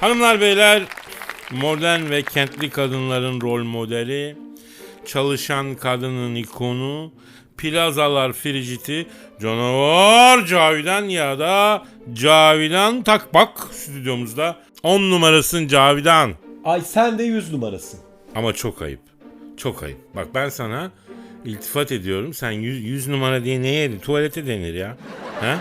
Hanımlar beyler modern ve kentli kadınların rol modeli, çalışan kadının ikonu, plazalar friciti, canavar Cavidan ya da Cavidan Takbak stüdyomuzda. 10 numarasın Cavidan. Ay sen de 100 numarasın. Ama çok ayıp. Çok ayıp. Bak ben sana iltifat ediyorum. Sen 100, numara diye neye tuvalete denir ya? Ha?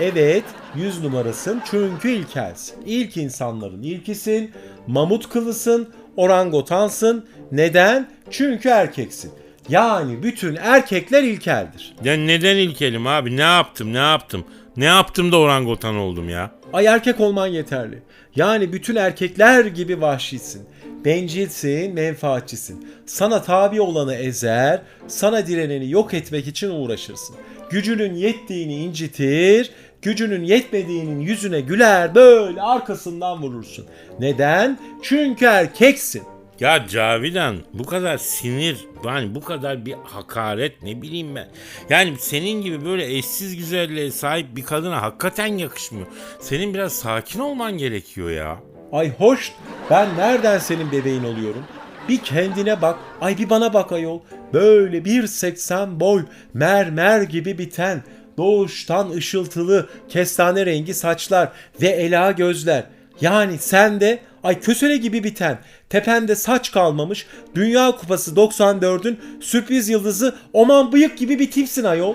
Evet 100 numarasın çünkü ilkelsin. İlk insanların ilkisin, mamut kılısın, orangotansın. Neden? Çünkü erkeksin. Yani bütün erkekler ilkeldir. Ya neden ilkelim abi? Ne yaptım? Ne yaptım? Ne yaptım da orangutan oldum ya? Ay erkek olman yeterli. Yani bütün erkekler gibi vahşisin. Bencilsin, menfaatçisin. Sana tabi olanı ezer, sana direneni yok etmek için uğraşırsın. Gücünün yettiğini incitir, gücünün yetmediğinin yüzüne güler böyle arkasından vurursun. Neden? Çünkü erkeksin. Ya Cavidan bu kadar sinir yani bu kadar bir hakaret ne bileyim ben. Yani senin gibi böyle eşsiz güzelliğe sahip bir kadına hakikaten yakışmıyor. Senin biraz sakin olman gerekiyor ya. Ay hoş ben nereden senin bebeğin oluyorum? Bir kendine bak, ay bir bana bak ayol. Böyle 1.80 boy, mermer gibi biten, doğuştan ışıltılı, kestane rengi saçlar ve ela gözler. Yani sen de ay kösele gibi biten, tepende saç kalmamış, Dünya Kupası 94'ün sürpriz yıldızı Oman Bıyık gibi bir tipsin ayol.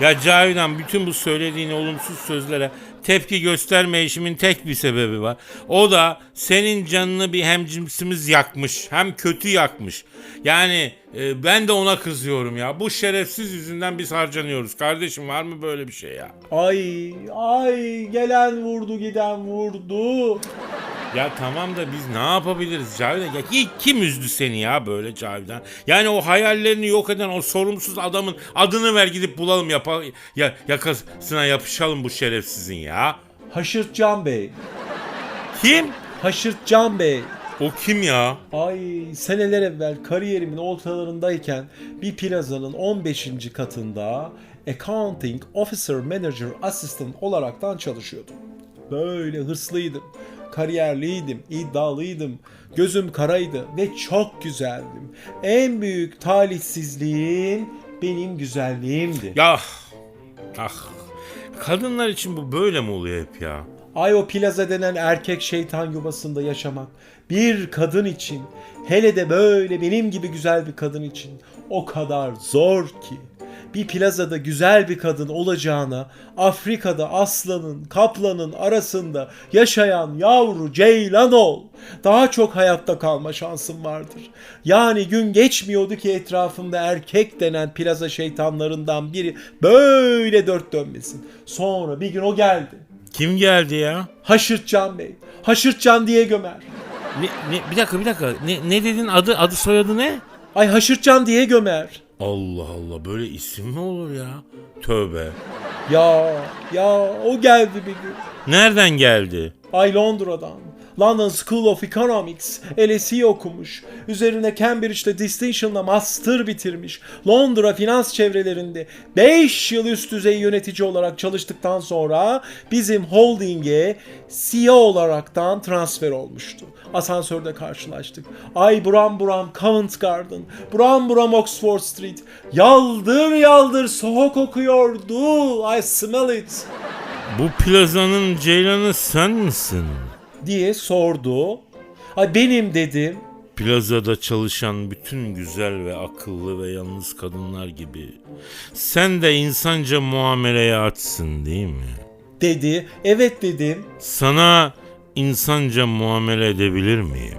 Ya Cavidan bütün bu söylediğin olumsuz sözlere tepki göstermeyişimin tek bir sebebi var. O da senin canını bir hemcimsimiz yakmış. Hem kötü yakmış. Yani e, ben de ona kızıyorum ya. Bu şerefsiz yüzünden biz harcanıyoruz. Kardeşim var mı böyle bir şey ya? Ay ay gelen vurdu giden vurdu. Ya tamam da biz ne yapabiliriz Cavidan? Ya ki- kim üzdü seni ya böyle Cavidan? Yani o hayallerini yok eden o sorumsuz adamın adını ver gidip bulalım yapa, ya, yakasına yapışalım bu şerefsizin ya. Haşırtcan Bey. Kim? Haşırtcan Bey. O kim ya? Ay seneler evvel kariyerimin ortalarındayken bir plazanın 15. katında Accounting Officer Manager Assistant olaraktan çalışıyordum. Böyle hırslıydım, kariyerliydim, iddialıydım, gözüm karaydı ve çok güzeldim. En büyük talihsizliğim benim güzelliğimdi. Ya ah kadınlar için bu böyle mi oluyor hep ya? Ay o plaza denen erkek şeytan yuvasında yaşamak bir kadın için hele de böyle benim gibi güzel bir kadın için o kadar zor ki. Bir plazada güzel bir kadın olacağına Afrika'da aslanın, kaplanın arasında yaşayan yavru ceylan ol. Daha çok hayatta kalma şansın vardır. Yani gün geçmiyordu ki etrafımda erkek denen plaza şeytanlarından biri böyle dört dönmesin. Sonra bir gün o geldi. Kim geldi ya? Haşırtcan Bey. Haşırtcan diye gömer. Ne, ne, bir dakika bir dakika. Ne, ne dedin adı adı soyadı ne? Ay Haşırtcan diye gömer. Allah Allah böyle isim mi olur ya? Tövbe. Ya ya o geldi bir gün. Nereden geldi? Ay Londra'dan. London School of Economics, LSE okumuş. Üzerine Cambridge'de distinction'la master bitirmiş. Londra finans çevrelerinde 5 yıl üst düzey yönetici olarak çalıştıktan sonra bizim holding'e CEO olaraktan transfer olmuştu. Asansörde karşılaştık. Ay buram buram Covent Garden, buram buram Oxford Street. Yaldır yaldır soğuk kokuyordu. I smell it. Bu plazanın ceylanı sen misin? Diye sordu. Ay benim dedim. Plazada çalışan bütün güzel ve akıllı ve yalnız kadınlar gibi sen de insanca muameleye açsın değil mi? Dedi. Evet dedim. Sana insanca muamele edebilir miyim?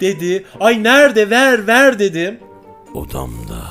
Dedi. Ay nerede ver ver dedim. Odamda.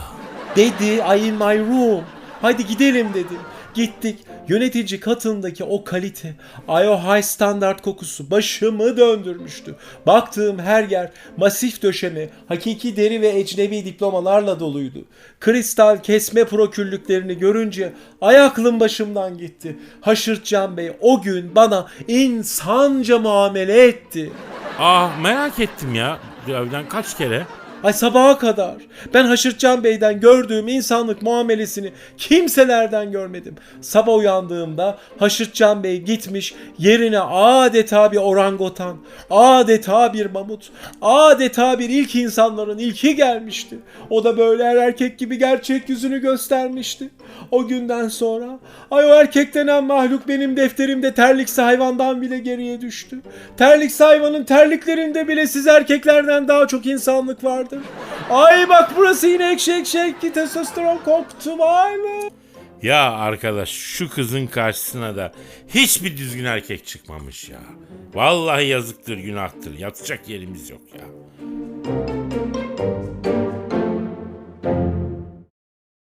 Dedi. Ay in my room. Hadi gidelim dedim. Gittik. Yönetici katındaki o kalite, ay o high standart kokusu başımı döndürmüştü. Baktığım her yer masif döşeme, hakiki deri ve ecnebi diplomalarla doluydu. Kristal kesme proküllüklerini görünce ay aklım başımdan gitti. Haşırtcan Bey o gün bana insanca muamele etti. Ah merak ettim ya. Cavidan kaç kere? Ay sabaha kadar. Ben Haşırtcan Bey'den gördüğüm insanlık muamelesini kimselerden görmedim. Sabah uyandığımda Haşırtcan Bey gitmiş yerine adeta bir orangotan, adeta bir mamut, adeta bir ilk insanların ilki gelmişti. O da böyle her erkek gibi gerçek yüzünü göstermişti. O günden sonra ay o erkek denen mahluk benim defterimde terliksi hayvandan bile geriye düştü. Terliksi hayvanın terliklerinde bile siz erkeklerden daha çok insanlık vardır. Ay bak burası yine ekşi ekşi ekşi testosteron koktu vay be. Ya arkadaş şu kızın karşısına da hiçbir düzgün erkek çıkmamış ya. Vallahi yazıktır günahtır. Yatacak yerimiz yok ya.